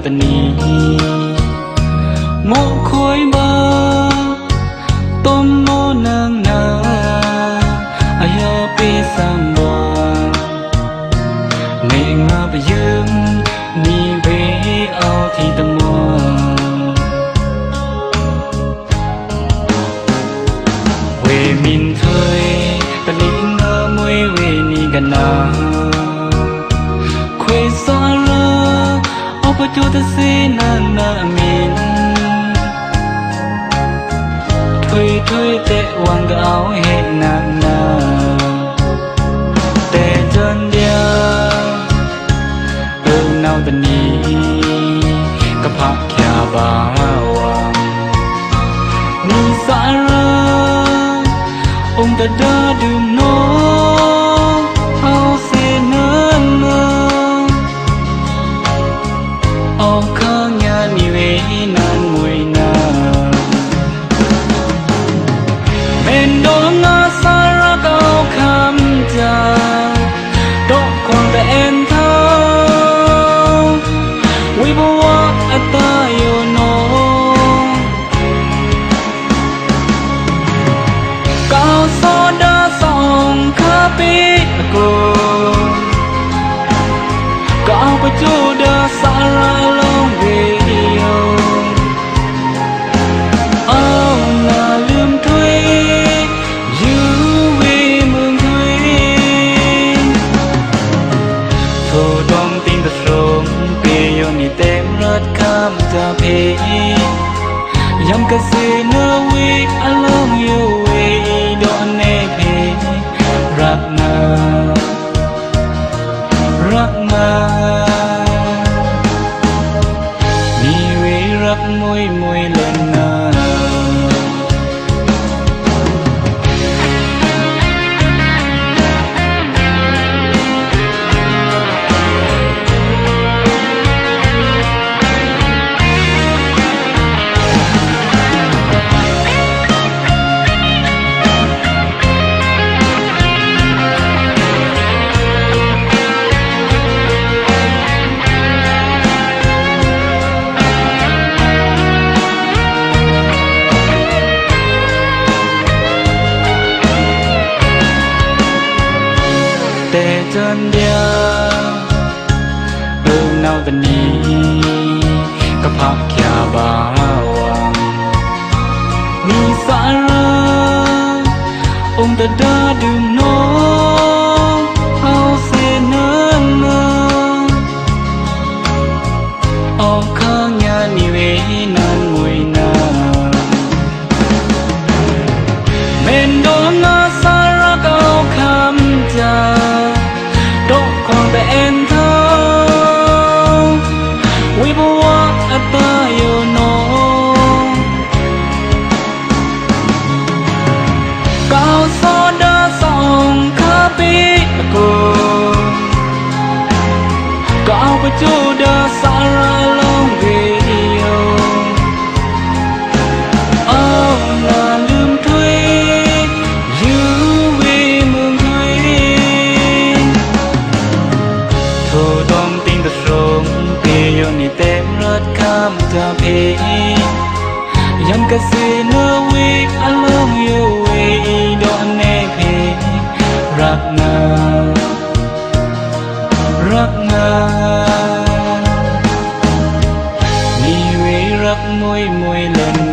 nào tần ni mộ khối ba tôm mô nang na aya pi sam ba ne nga ba yung ni ve ao thi tâm mo ဝေမင်ထွေတလီငါမွေဝေနီကနာ အပတူတစေနာနာမင်ထွေထွေတဲ့ဝန်ကောင်းဟဲ့နာနာတဲ့ကြွန်ပြဘုံနောက်တနီကဖခ ्या ပါဝံ ni sa ra ông ta đã đừng nó no đó မ်တာပေ Yang kasi na wait along your way Doon e pe Rak na Rak na Ni တန်ပြာဘုံနောက်တနည်းကဖာကြပါဝါမီဖာရာ ông đã đã Kau ba chu da sara long we yo အောင်လာလွမ်ထွေယူဝေမုံထွေထိုတောင်းတင်တဲ့ဆုံးပေယနီတဲမရတ် đi huế rắc môi mỗi lần